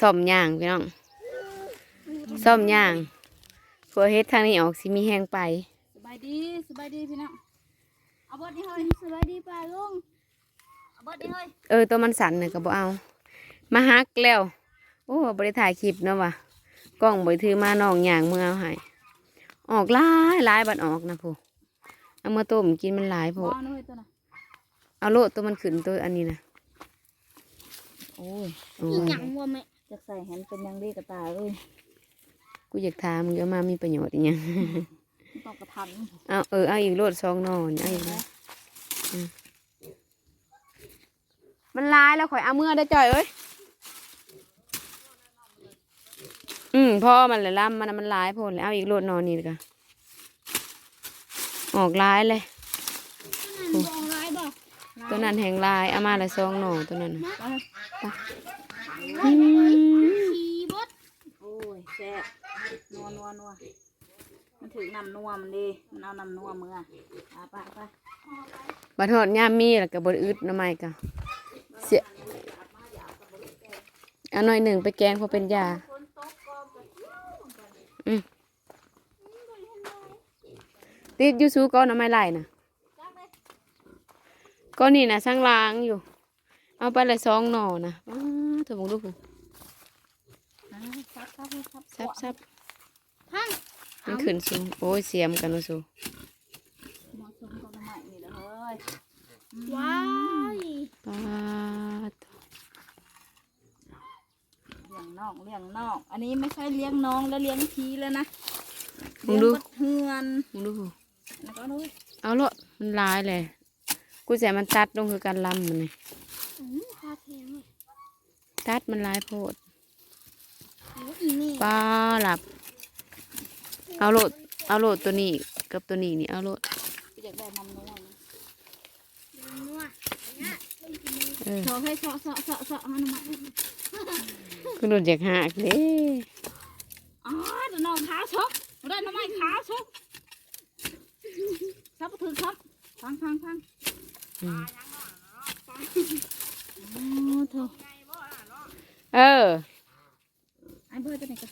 ซ่อมย่างพี่น้องซ่อมย่างกลัวเฮ็ดทางนี้ออกสิมีแห้งไปสบายดีสบายดีพี่น้องเอาเบดนี่เฮ้ยสวัสดีป้าลุงเอาเบดนี่เฮ้ยเออตัวมันสั่นน่ะก็บ่เอา มาฮักแล้วโอ้บ่ได้ถ่ายคลิปเนาะว่ะกล้องบ่ได้ถือมาน้องย่างมือเอาให้ออกหลายหลายบัดออกนะผู้เอามาต้มกินมันหลายโพบอดลเฮ้ยตัวน่ะเอาโลดตัวมันขึ้นตัวอันนี้นะโอ้ยโอ้อียหยังวะแม่ จะใส่แฮนเป็นยังดีกับตาเลยกูอยากถามมึงเอามามีประโยชน์อีหยังต้องกระทันเอาเออเอาอีกโลดซองนอนเอาอีกแล้วอืมมันลายแล้วข่อยเอาเมื่อได้จ่อยเอ้ยอืมพ่อมันเลยล่ำมันน่ะมันลายโพดเลยเอาอีกโลดนอนนี่ดีกว่าออกลายเลยนั่นบอกร้ายบอกตัวนั้นแหงลายเอามาละซองหน่อตัวนั้นน่ะไป อืม ขี่บด โอ้ยแซ่บนัวนัวนัวมันถึงนำนัวมันดีมันเอานำนัวมืออะไปไปบัดทอดย่ามมีแล้วก็บดอึดน้ำไม้ก็เสียเอาหน่อยหนึ่งไปแกงเพอเป็นยาอืมติดยูซูก้อนน้ำไม้ไหลนะก้อนนี่นะช่างล้างอยู่ เอาไปเลยซองหน่อนะอ้าเถอมองดูผู้ ซับซับซับซับซับพังมันขึ้นสูงโอ้ยเสียมกันว่าสูเหมาะสมกับน้ำใหม่นี่แหละเฮ้ยว้ายปาดเลี้ยงน้องเลี้ยงน้อง อันนี้ไม่ใช่เลี้ยงน้องแล้วเลี้ยงพีแล้วนะมึเลี้งยงดูบัดเฮือนมึงดูผู้แล้วก็นู้นเอาละมันลายเลยกูใส่มันตัดลงคือการลำมันนี่อืมพาแพงเลยตัดมันลายโพดโอ้อีนี่ ปลาหลับ เอาโหลด เอาโหลดตัวนี้กับตัวนี้นี่เอาโหลดอยากได้นำนัวนะนัวเออโชว์ให้เสาะเสาะเสาะเสาะให้น้ำใหม่คุณโดนจากหักเด้อ๋อเดี๋ยวน้องขาวชกได้น้ำใหม่ขาวชกซับถึงครับฟังฟังฟังอืมโอ้เธอเออไอ้ เบอร์จะไหนกัน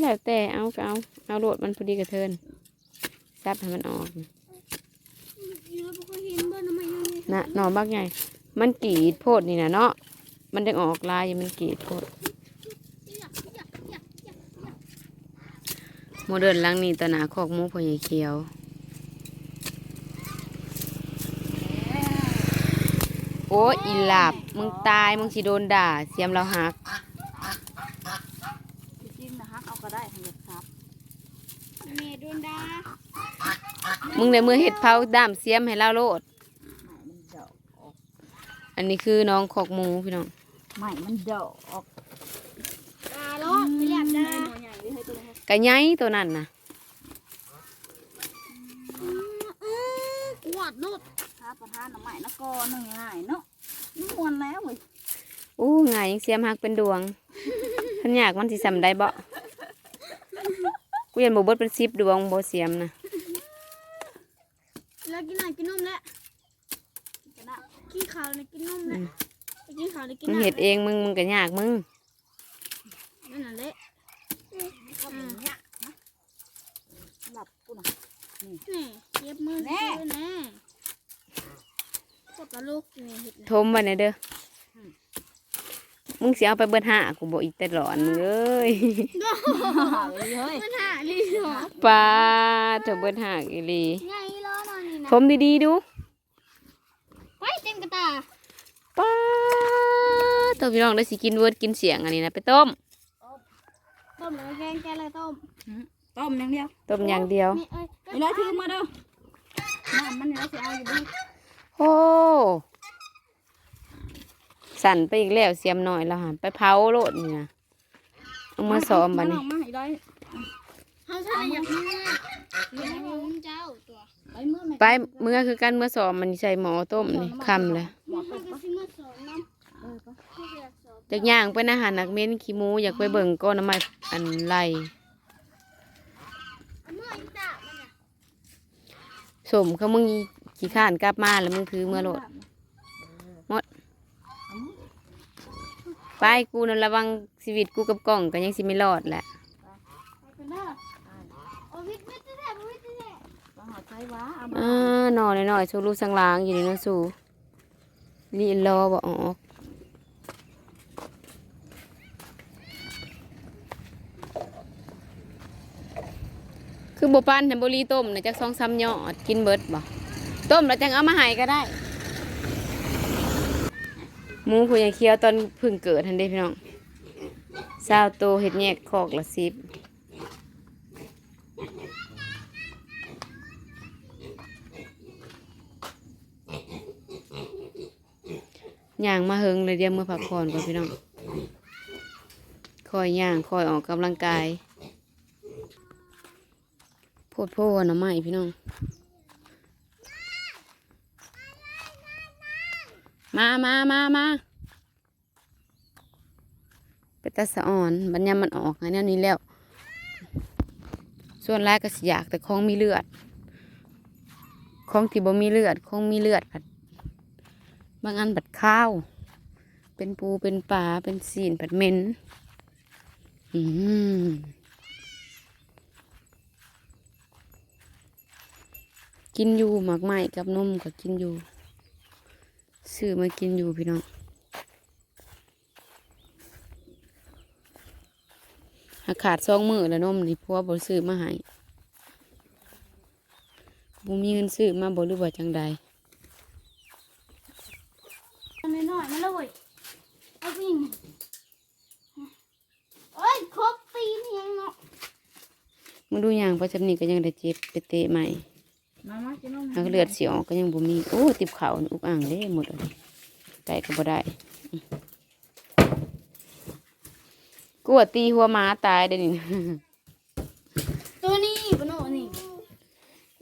แล้วแต่เอาก็เอา เอาโหลดมันพอดีกับเทินซับให้มันออกเยอะพวกเขาเห็นบ่น้ำมันยังไงนะหนอมากไงมันกรีดโพดนี่นะเนาะ มันจะออกลายอยู่มันกรีดโพดอยากอยากอยากอยากโมเดิร์นหลังนี่ตะหนาคอกหมูพ่อใหญ่เขียวโอ้ยอีหลับมึงตาย มึงสิโดนด่า เสียมเราหัก จริงๆนะฮักเอาก็ได้ทางเด็กครับ แม่โดนด่า มึงในมือเห็ดเผาด้ามเสียมให้เราโลดใหม่มันเดาออกอันนี้คือน้องคอกหมูพี่น้องใหม่มันเดาออกด่าล้อไม่อยากด่าตัวใหญ่เลยให้ตัวนี้กะไงตัวนั้นนะอืมอืมกวาดโลดถ้าประทานน้ำใหม่นะก็หนึ่งง่ายเนาะนวลแล้วเว้ยอู้ไงยังเสียมหักเป็นดวงขันอยากมันสิสำได้บ่กูยันบ่เบิดเป็นสิบดวงบ่เสียมนะ แล้วกินหน่อยกินนมแล้วจะนะกินข้าวแล้วกินนมแล้วกินข้าวแล้วกินมึงน้ำเห็ดเองมึงมึงก็ยากมึงนั่นน่ะเละก็เป็นเนี้ยนะหลับกูนะ นี่เย็บมือแน่ ซื้อแน่พวกกะลูกกินเนี่ยเห็ดทมไว้ในเด้ออมึงสิเอาไปเบิดห้ากูบอกอีกแต่หลอนมึงเอ้ยเลยเฮ้ยมันหาดีหรอปลาเถอะเบิดห้าอีหลีไงล้อนอนนี่นะ ทมดีๆดูไปเต็มกระตาปลาตัวพี่น้องได้สิกินเวิร์ดกินเสียงอันนี้นะไปต้ม ต้มแล้วแกงแกงเลยต้มต้มอย่างเดียวต้มอย่างเดียวนี่เอ้ยไอ้ร้อยถือมาเด้อน้ำมันเนี่ยเราจะเอาอยู่ดีโอ้สั่นไปอีกแล้วเสียมหน่อยแล้วหันไปเผาโลดนี่นะเอามาซ้อมบัดนี้มาไอ้ร้อยเขาใช่อยากมือเลี้ยงของเจ้าตัว ไปเมื่อไหร่ไปเมื่อคือกันเมื่อซ้อมมันใส่หมอต้มนี่คำเลยหมอต้มปะจากย่างไปอาหารนักเม้นขี้มูอยากไปเบิ่งก้อนน้ำไม้อันไรเอามื่ออีตามันน่ะสมเขามึงขี้ข้านกลับมาแล้วมึงถือเมื่อโหลดหมดไปกูนั่นระวังชีวิตกูกับกล้องก็ยังสิไม่รอดแหละไปกันเด้ อโอ้วิทย์วิทย์แท้ๆวิทย์แท้มาหอดใช้ว้าเอามาอ่าหน่อหน่อยๆสู้ลูสังลางอยู่นี่นะสู้ลีรอบ่ออกคือบ่ปั้นแต่บ่รีต้มนะจักสองสามยอดกินเบิดบ่ต้มแล้วจังเอามาให้ก็ได้หมูผู้ใหญ่เคี้ยวตอนเพึ่งเกิดทันเด้พี่น้องซาวโตเห็ดแยกคอกละสิบ ย่างมาเฮงเลยเดี๋ยวมือพักผ่อนก่อนพี่น้องคอยย่างคอยออกกำลังกายโพดโพดหน่อไม้พี่น้อง มามามามาไปตาสะอ่อนบัญญัมันออกอันนี้นี้แล้ว ส่วนแรกก็สิอยากแต่ของมีเลือดของที่บ่มีเลือดของมีเลือดผัด บางอันผัดข้าว เป็นปูเป็นปลาเป็นสีนผัดเหม็นอืมกินอยู่หมากไม้กับนมก็กินอยู่ซื้อมากินอยู่พี่น้องหาขาดซองมือแล้วนมนี่เพราะว่าบ่ซื้อมาให้บ่มีเงินซื้อมาบ่รือว่าจังใด ๆอันน้อยๆมาเลยเว้ยเอาวิ่งโอ้ยครบตีนยังเนาะ มาดูอย่างประจำนี้ก็ยังได้เจ็บไปเตะใหม่มามากินนมหากเลือดสีออกก็ยังบ่มีโอ้ติบเข่านี่อุกอ่างเด้หมดเลยไก่ก็บ่ได้อืมกลัวตีหัวหม้าตายเด้อนี่ตัวนี้ปะโน่นี่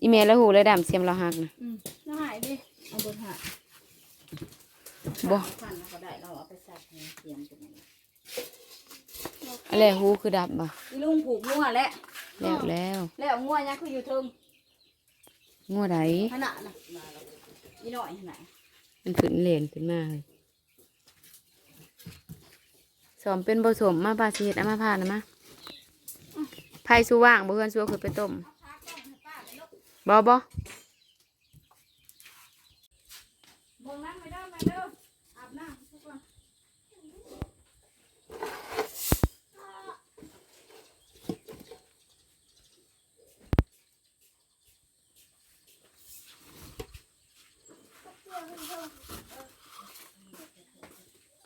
อีเมลแล้วหูแล้วดำเสียมเราหักนะอืมน้าหายดิเอาบนหักบ่ฟันเราก็ได้เราเอาไปใส่ในเสียมตรงนี้อะไรหูคือดับบ่อีลุงผูกงัวแล้ว แล้วแล้วแล้วงัวยังคืออยู่เทิงงัวไดขนาดน่ะอีหน่อยขนาดมันขึ้นเหลนขึ้นมาเลยสอมเป็นผสมมาปลาชีดเอามาผ่านนะมาไผ่สู้ว่างบ่เพื่อนสู้คือไปต้มบ่บ่มองนั่งไม่ได้มาเด้ออาบน้ำทุกคน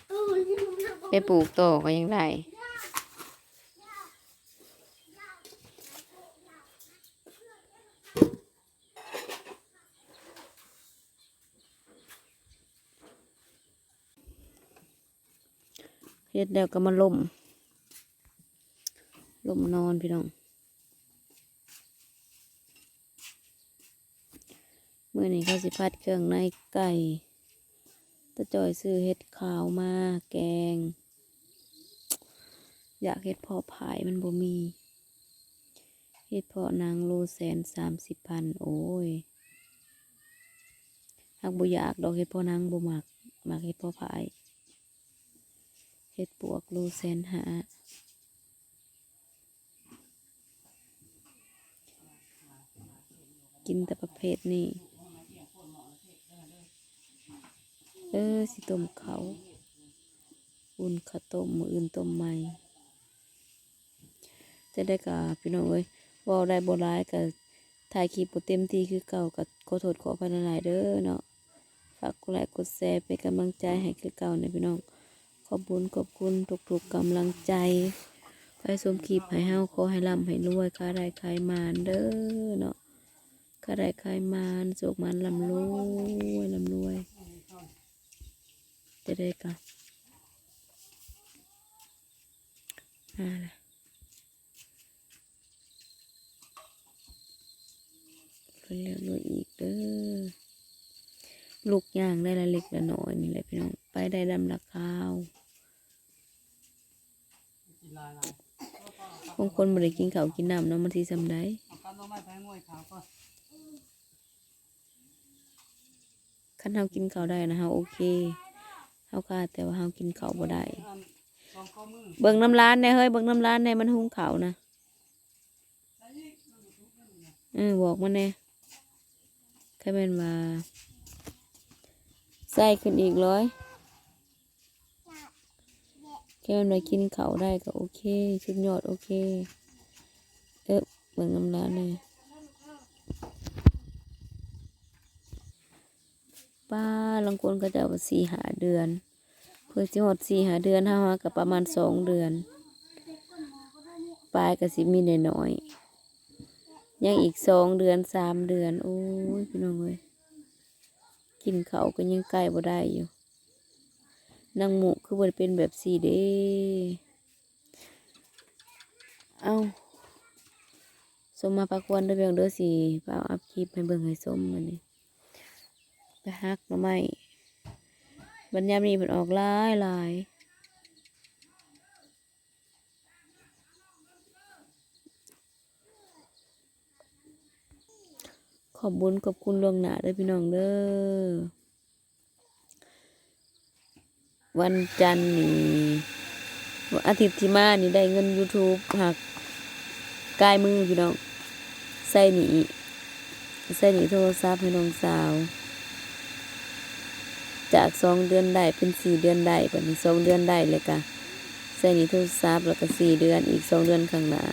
เออที่มึงทำ ไปปลูกโตก็ยังได้เฮ็ดแล้วก็มาล่มล่มนอนพี่น้องเมื่อนี้เขาสิพัดเครื่องในไก่ ตะจอยซื้อเฮ็ดขาวมาแกง อยากเฮ็ดพอผายมันบ่มีเฮ็ดพาะนางโลแสนสามสิบพันโอ้ยหากบ่อยากดอกเฮ็ดพาะนางบ่มักมักเฮ็ดพาะผายเฮ็ดปวกโลแสนหากินแต่ประเภทนี้ เออสิต้มเขาอุ่นข้าวต้มมืออื่นต้มใหม่จะได้กับพี่น้องเอ้ยว่าได้บ่ร้ายกับถ่ายคลิปบ่เต็มที่คือเก่ากับขอโทษขออภัยหลายเด้อเนาะฝากกดไลค์กดแชร์เป็นกำลังใจให้คือเก่าเนี่ยพี่น้องขอบคุณขอบคุณทุกๆกำลังใจใครชมคลิปให้เฮาขอให้ร่ำให้รวยค่าได้ขายมานเด้อเนาะค่าได้ขายมานโศกมันลำรวยลำรวย ได้กับอ่าล่ะเพิ่นเลี้ยงลูกอีกเด้อลูกย่างได้ละเล็กละน้อยนี่แหละพี่น้อง ไปได้ดำละข้าวบางคนบ่ได้กินเขากินน้ำเนาะมันสิซำได้คันเฮากินเขาได้นะฮาโอเค เฮาค่ะแต่ว่าเฮากินข้าวบ่ได้เบิ่งน้ำร้านในเฮ้ยเบิ่งน้ำร้านในมันหุงเขาวนะเออบอกมันแน่แค่เป็นว่าใส่ขึ้นอีกร้อยแค่มันมากินเขาวได้ก็โอเคชุดยอดโอเค เออเบิ่งน้ำร้านเนี่ย ป้าลังคนก็จะเอาสี่หาเดือน เพื่อสิหดสี่หาเดือนห้าหากับประมาณสองเดือน ปลายก็สิมีน้อยๆยังอีกสองเดือนสามเดือน โอ้ยพี่น้องเอ้ยกินเขาก็ยังใกล้บ่ได้อยู่นางหมูคือบ่ได้เป็นแบบสี่เด้เอาสมมาปักวันเด้อเบียงเด้อสิเปล่าอัพคลิปให้เบิ่งให้สมมันนี่ ไปฮักหน่อไม้บรรยามนี้มันออกหลายหลายขอบบุญขอบคุณลวงหนาเด้อพี่น้องเด้อ วันจันทร์นี่วันอาทิตย์ที่มานี่ได้เงิน YouTube หักกายมือพี่น้อง ใส่หนีใส่หนีโทรศัพท์ให้น้องสาว จากสองเดือนได้เป็นสี่เดือนได้ปันนี้สองเดือนได้เลยกะใส่นี้ทุกซับแล้วก็สี่เดือนอีกสองเดือนข้างหน้า